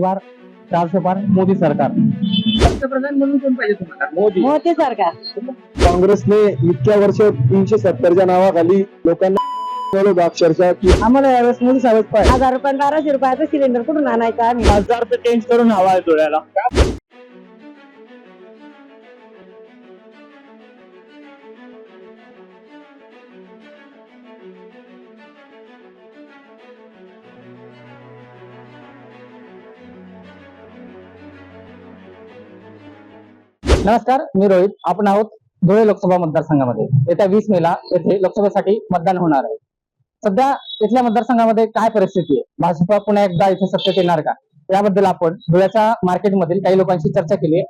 बार चारशे पार मोदी सरकार. पंतप्रधान म्हणून कोण पाहिजे तुम्हाला? मोदी. मोदी सरकार. काँग्रेसने इतक्या वर्ष तीनशे सत्तरच्या नावाखाली लोकांना बोलवलं अक्षरशः की आम्हाला यावेळेस मोदी साहेब पाहिजे. हजार रुपये बाराशे रुपयाचं सिलेंडर कुठून आणायचं आम्ही? हजार रुपये चेंज करून हवा आहे डोळ्याला. नमस्कार मी रोहित. आपण आहोत धुळे लोकसभा मतदारसंघामध्ये. येत्या वीस मेला येथे लोकसभेसाठी मतदान होणार आहे. सध्या इथल्या मतदारसंघामध्ये काय परिस्थिती आहे? भाजपा पुन्हा एकदा इथे सत्तेत येणार का? याबद्दल आपण धुळ्याच्या मार्केटमधील काही लोकांशी चर्चा केली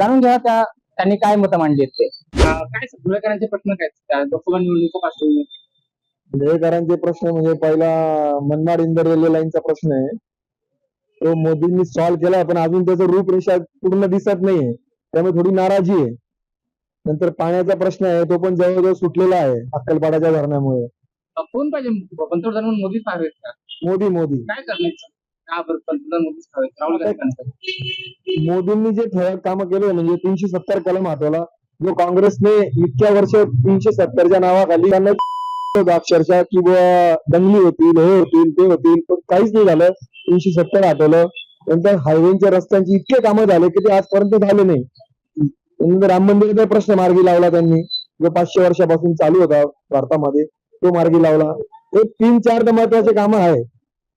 जाणून घ्या त्या त्यांनी काय मतं मांडली आहेत ते. काय धुळेकरांचे प्रश्न काय लोकसभा निवडणुकीच्या पार्श्वभूमीवर धुळेकरांचे प्रश्न म्हणजे पहिला मनमाड इंदर रेल्वे लाईनचा प्रश्न आहे. तो मोदींनी सॉल्व्ह केला पण अजून त्याचं रूपरेषा पूर्ण दिसत नाहीये. त्यामुळे थोडी नाराजी आहे. नंतर पाण्याचा प्रश्न आहे तो पण जवळजवळ सुटलेला आहे अक्कलपाड्याच्या धरणामुळे. कोण पाहिजे पंतप्रधान म्हणून मोदीच हवेत का? मोदी मोदी. काय करण्याचं का बरं पंतप्रधान मोदीच हवेत राहुल गांधी मोदींनी जे ठळक कामं केले म्हणजे तीनशे सत्तर कलम हातवला. जो काँग्रेसने इतक्या वर्ष तीनशे सत्तरच्या नावाखाली त्यांना होतं अक्षरशः की बुवा दंगली होतील हे होतील ते होतील पण काहीच नाही झालं. तीनशे सत्तर हटवलं नंतर हायवेच्या रस्त्यांची इतके कामं झाले की ते आजपर्यंत झाले नाही. नंतर राम मंदिराचा प्रश्न मार्गी लावला त्यांनी. जो पाचशे वर्षापासून चालू होता भारतामध्ये तो मार्गी लावला. हे तीन चार तर महत्त्वाचे कामं आहे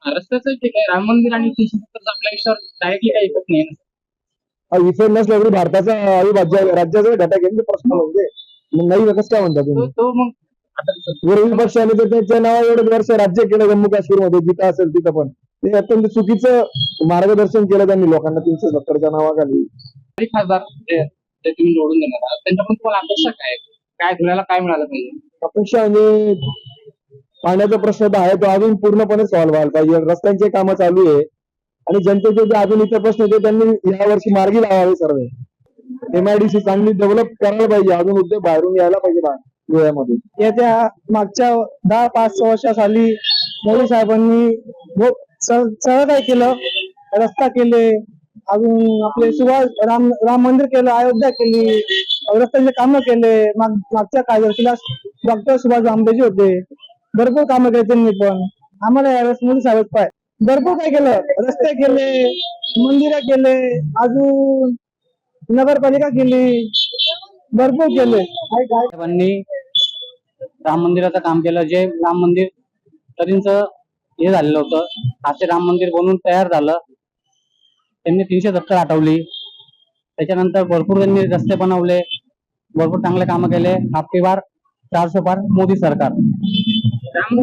रस्त्याचं ठीक आहे. राम मंदिर आणि आपल्या डायरेक्टली काही इफेक्ट नाही विसर नसला तरी भारताचा अविभाज्य राज्याचा घटक आहे प्रश्न म्हणजे. मग नाही कसं काय म्हणता तुम्ही? तो मग विरोधी पक्षाने तर त्याच्या नावा एवढे वर्ष राज्य केलं जम्मू काश्मीरमध्ये जिथं असेल तिथं पण. ते अत्यंत चुकीचं मार्गदर्शन केलं त्यांनी लोकांना तीनशे सत्तरच्या नावाखाली. तरी खासदार जे जे तुम्ही निवडून देणार आहात, त्यांच्याकडून तुम्हाला अपेक्षा काय आहे? काय धुळ्याला काय मिळालं पाहिजे? अपेक्षा म्हणजे पाण्याचा प्रश्न तर आहे तो अजून पूर्णपणे सॉल्व्ह व्हायला पाहिजे. रस्त्यांचे कामं चालू आहे. आणि जनतेचे जे अजून इतर प्रश्न ते त्यांनी या वर्षी मार्गी लावावे सर्व. एमआयडीसी चांगली डेव्हलप करायला पाहिजे. अजून उद्योग बाहेरून यायला पाहिजे बा- धुळ्यामध्ये येत्या मागच्या दहा पाच वर्षाखाली मोदी साहेबांनी सगळं काय केलं? रस्ता केले अजून आपले सुभाष राम राम मंदिर केलं अयोध्या केली रस्त्याचे कामं केले माग मागच्या कायद्याला डॉक्टर सुभाष आंबेजी होते. भरपूर कामं केले त्यांनी पण. आम्हाला यावेळेस मोदी साहेब पाय भरपूर काय केलं? रस्ते केले मंदिरं केले अजून नगरपालिका केली भरपूर केले. साहेबांनी राम मंदिराचं काम केलं. जे राम मंदिर कधीच हे झालेलं होतं ते राम मंदिर बनवून तयार झालं. त्यांनी तीनशे सत्तर हटवली त्याच्यानंतर भरपूर त्यांनी रस्ते बनवले भरपूर चांगले कामं केले. आपकी बार चारशे पार मोदी सरकार. राम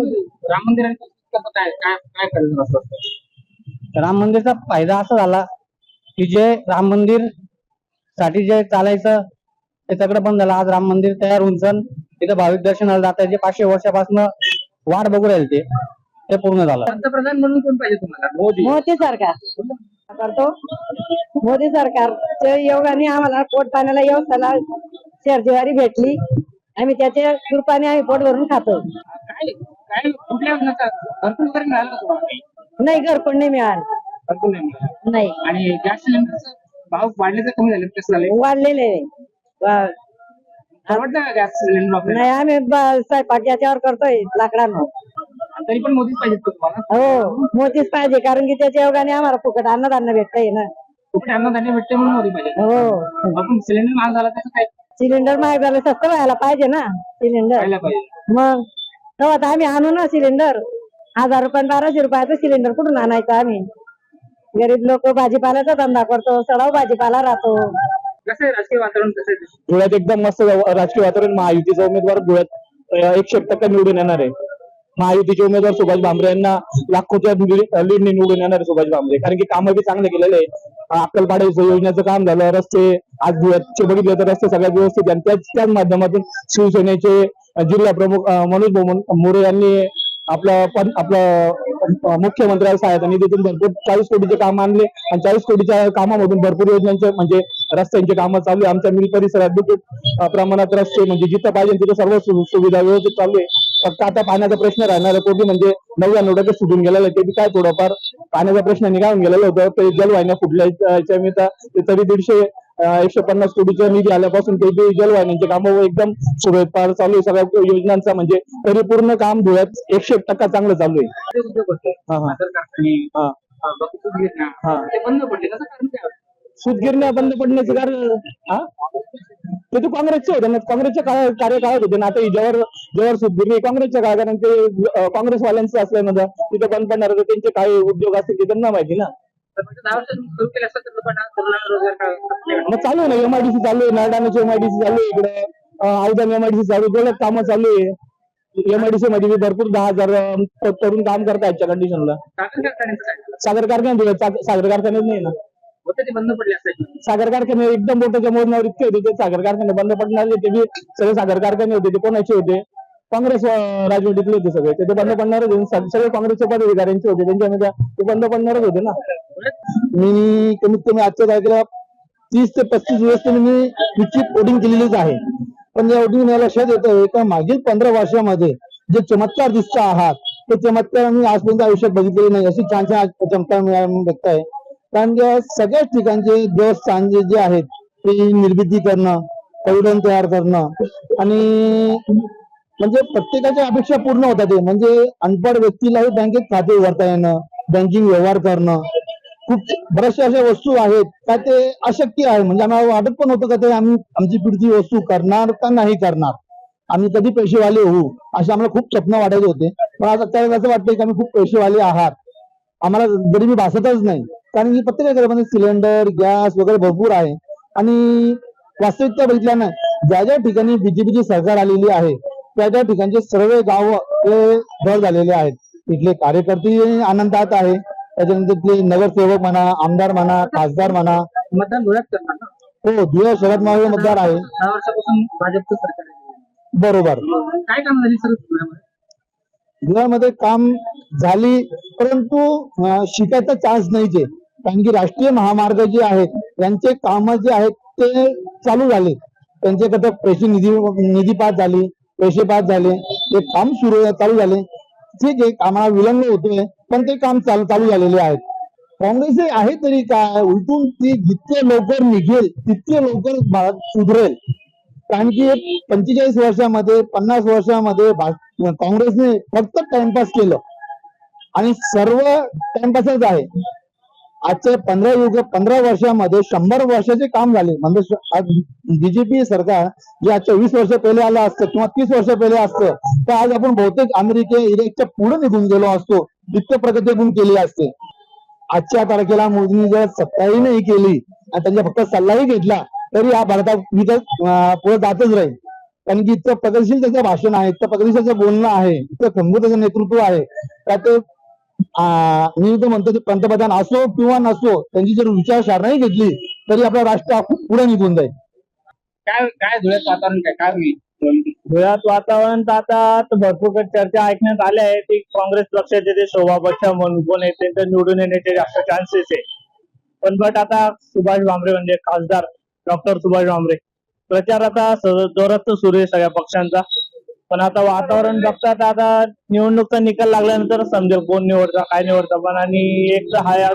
राम मंदिर आणि कसं काय काय काय करायचं असं? राम मंदिरचा फायदा असा झाला की जे राम मंदिरसाठी जे चालायचं ते सगळं बंद झालं. आज राम मंदिर तयार होऊन सण तिथं भाविक दर्शनाला जातात जे पाचशे वर्षापासून वाट बघू राहील ते. ते पूर्ण झालं. पंतप्रधान म्हणून कोण पाहिजे तुम्हाला? मोदी. मोदी सरकार. करतो. मोदी सरकारच्या योगाने आम्हाला पोट पाण्याला व्यवस्थाला शेरजीवारी भेटली. आम्ही त्याच्या कृपाने आम्ही पोट भरून खातो. काय काय कुठल्या योजनेचा भरपूर तरी मिळालं का तुम्हाला? काही? नाही घरपण नाही मिळालं. भरपूर नाही मिळालं. नाही. आणि गॅस सिलेंडरचा भाव वाढले तर कमी झाले कसं झाले वाढलेले नाही. परवडलं का गॅस सिलेंडर वापरायला? नाही आम्ही ब- स्वयंपाक याच्यावर करतोय लाकडानं. तरी पण मोदीच पाहिजे का तुम्हाला? हो मोदीच पाहिजे कारण की त्याच्या योगाने आम्हाला फुकट अन्नधान्य भेटतंय ना. कुठे अन्नधान्य भेटते म्हणून मोदी पाहिजे हो. आपण सिलेंडर महाग झाला त्याचं काय? सिलेंडर महाग झालं स्वस्त व्हायला पाहिजे ना सिलेंडर. पाहिजे. मग तेव्हा तर आम्ही आणू ना सिलेंडर. हजार रुपये बाराशे रुपयाचं सिलेंडर कुठून आणायचं आम्ही? गरीब लोक भाजीपाल्याचा धंदा करतो सडाव भाजीपाला राहतो. कसं आहे राजकीय वातावरण कसं आहे? धुळ्यात एकदम मस्त राजकीय वातावरण. महायुतीचा उमेदवार धुळ्यात एकशे टक्के निवडून येणार आहे. महायुतीचे उमेदवार सुभाष भामरे यांना लाखोच्या लीडने निवडून येणार आहे सुभाष भामरे. कारण की कामं बी चांगले केलेले आहे अक्कलपाडे योजनेचं काम झालं रस्ते आज धुळ्याचे बघितले तर रस्ते सगळ्यात व्यवस्थित आणि त्याच त्याच माध्यमातून शिवसेनेचे जिल्हा प्रमुख मनोज भाऊ मोरे यांनी आपलं पण आपलं अं, मुख्यमंत्र्यांच्या सहायता निधीतून भरपूर चाळीस कोटीचे काम आणले. आणि चाळीस कोटीच्या कामामधून भरपूर योजनांचे म्हणजे रस्त्यांची कामं चालू आहे. आमच्या मिल परिसरात देखील प्रमाणात रस्ते म्हणजे जिथं पाहिजे तिथं सर्व सुविधा व्यवस्थित चालू आहे. फक्त आता पाण्याचा प्रश्न राहणार तो बी म्हणजे नव्याण्णव टक्के सुटून गेलेला आहे. ते बी काय थोडंफार पाण्याचा प्रश्न निघावून गेलेला होतं. ते जलवाहिन्या फुटल्याच्या मी तर ते तरी दीडशे एकशे पन्नास कोटीचा निधी आल्यापासून ते जलवाहिन्यांचे काम एकदम सुरळीत पार चालू आहे. सगळ्या योजनांचा म्हणजे परिपूर्ण काम धुळ्यात एकशे एक टक्का चांगलं चालू आहे. हा, हा. हा. अं, सूतगिरण्या, हा. ते बंद होतं? पडण्याचं कारण हा? ते तर काँग्रेसचे होते. ना काँग्रेसच्या काळ कार्यकाळात होते ना आता ही जवळ सुतगिरणी सूतगिरणी काँग्रेसच्या काळ कारण ते काँग्रेसवाल्यांचं असल्यानंतर तिथे बंद पडणार होते. त्यांचे काही उद्योग असतील ते त्यांना माहिती ना. मग चालू आहे ना एमआयडीसी चालू आहे. नारडाण्याची एमआयडीसी चालू आहे इकडे. औदान एमआयडीसी चालू आहे. बरेच कामं चालू आहे. एमआयडीसी मध्ये भरपूर दहा हजार तरुण काम करतात आजच्या कंडिशनला साखर कारखान्याचं काय सागर सागर कारखान्यात नाही ना. होते ते बंद पडले असायचे सागर कारखाने एकदम मोठ्याच्या मोजण्यावर इतके होते ते सागर कारखाने बंद पडणार ते बी सगळे सागर कारखाने होते ते कोणाचे होते? काँग्रेस राजवटीतले होते सगळे. ते बंद पडणारच होते. सगळे काँग्रेसचे पदाधिकाऱ्यांचे होते. त्यांच्यामध्ये ते बंद पडणारच होते ना. मी कमीत कमी आजच्या तारखेला तीस ते पस्तीस दिवस तरी मी निश्चित वोटिंग केलेलीच आहे. पण या वोटिंग मला लक्षात येतं का मागील पंधरा वर्षामध्ये जे चमत्कार दिसत आहात ते चमत्कार मी आजपर्यंत आयुष्यात बघितलेले नाही. अशी छान छान चमत्कार मिळाला बघताय कारण की सगळ्याच ठिकाणचे देवस्थान जे जे आहेत ते निर्मिती करणं कौडन तयार करणं आणि म्हणजे प्रत्येकाच्या अपेक्षा पूर्ण होतात ते म्हणजे अनपढ व्यक्तीलाही बँकेत खाते उघडता येणं बँकिंग व्यवहार करणं खूप बऱ्याचशा अशा वस्तू आहेत का ते अशक्य आहे. म्हणजे आम्हाला वाटत पण होतं का ते आम्ही आमची पुढची वस्तू करणार का नाही करणार? आम्ही कधी पैसेवाले होऊ असे आम्हाला खूप स्वप्न वाटायचे होते. पण आता त्यावेळेस असं वाटतंय की आम्ही खूप पैसेवाले आहात. आम्हाला गरिबी भासतच नाही. कारण की प्रत्येक घरामध्ये सिलेंडर गॅस वगैरे भरपूर आहे. आणि वास्तविकता बघितल्यानं ज्या ज्या ठिकाणी बीजेपीची सरकार आलेली आहे त्या त्या ठिकाणचे सर्व गाव हे घर झालेले आहेत. तिथले कार्यकर्ते आनंदात आहे. त्याच्यानंतर तिथले नगरसेवक म्हणा आमदार म्हणा खासदार म्हणा. मतदान धुळ्यात हो धुळे शरद मावळे मतदार आहे. दहा वर्षापासून भाजपचं सरकार आहे. बरोबर. काय काम झाली सर धुळ्यामध्ये? धुळ्यामध्ये काम झाली परंतु शिकायचा चान्स आहे कारण की राष्ट्रीय महामार्ग जे आहेत त्यांचे काम जे आहेत ते चालू झाले. त्यांच्याकडे पैसे निधी निधी पास झाली पैसे पास झाले ते काम सुरू चालू झाले. ठीक जे कामाला विलंब होतोय पण ते काम चालू चालू झालेले आहेत. काँग्रेस हे आहे तरी काय उलटून ती जितके लवकर निघेल तितके लवकर भारत सुधरेल. कारण की पंचेचाळीस वर्षामध्ये पन्नास वर्षामध्ये काँग्रेसने फक्त टाइमपास केलं. आणि सर्व टाइमपासच आहे. आजच्या पंधरा युग पंधरा वर्षामध्ये शंभर वर्षाचे काम झाले. म्हणजे बीजेपी सरकार जे आजच्या वीस वर्ष पहिले आलं असतं किंवा तीस वर्ष पहिले असतं तर आज आपण बहुतेक अमेरिके इराकच्या पुढे निघून गेलो असतो. इतकं प्रगती आपण केली असते. आजच्या तारखेला मोदींनी जर सत्ताही नाही केली आणि त्यांचा फक्त सल्लाही घेतला तरी हा भारतात मी तर पुढे जातच राहील कारण की इतकं प्रगतशील त्याचं भाषण आहे इतकं प्रगतशील त्याचं बोलणं आहे इतकं खंबू त्याचं नेतृत्व आहे. त्यात मी तर म्हणतो ते पंतप्रधान असो किंवा नसो त्यांची जर विचारधाराही घेतली तरी आपला राष्ट्र पुढे निघून जाईल. काय काय धुळ्यात वातावरण काय काय होईल? धुळ्यात वातावरण तर आता तर भरपूर काही चर्चा ऐकण्यात आल्या आहे की काँग्रेस पक्षाचे ते शोभा बच्चा म्हणून कोण आहे त्यांचं निवडून येण्याचे जास्त चान्सेस आहे पण बट आता सुभाष भामरे म्हणजे खासदार डॉक्टर सुभाष भामरे. प्रचार आता जोरात तर सुरू आहे सगळ्या पक्षांचा. पण आता वातावरण बघतात आता निवडणूकचा निकाल लागल्यानंतर समजेल कोण निवडता काय निवडता. पण आणि एक तर हा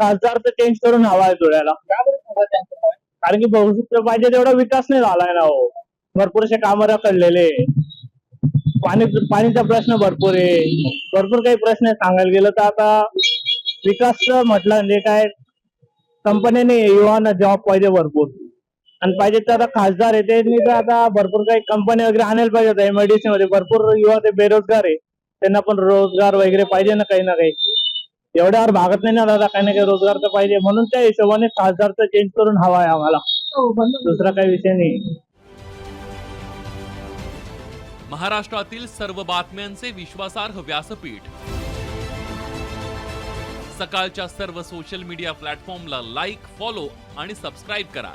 खासदार तर चेंज करून हवा आहे धुळ्याला कारण की भविष्य पाहिजे तेवढा विकास नाही झालाय ना हो. भरपूरसे कामं रखडलेले. पाणी पाणीचा प्रश्न भरपूर आहे. भरपूर काही प्रश्न आहे सांगायला गेलं तर आता विकास म्हटलं म्हणजे काय कंपन्याने युवांना जॉब पाहिजे भरपूर. आणि पाहिजे तर आता खासदार आहे त्यांनी तर आता भरपूर काही कंपन्या वगैरे आणायला पाहिजे होत्या एमआयडीसी मध्ये भरपूर युवा ते बेरोजगार आहे. त्यांना पण रोजगार वगैरे पाहिजे ना काही ना काही. एवढ्यावर भागत नाही ना दादा काही ना काही रोजगार तर पाहिजे. म्हणून त्या हिशोबाने खासदारचं चेंज करून हवा आहे आम्हाला. दुसरा काही विषय नाही. महाराष्ट्रातील सर्व बातम्यांचे विश्वासार्ह व्यासपीठ. सकाळच्या सर्व सोशल मीडिया प्लॅटफॉर्मला लाईक फॉलो आणि सबस्क्राईब करा.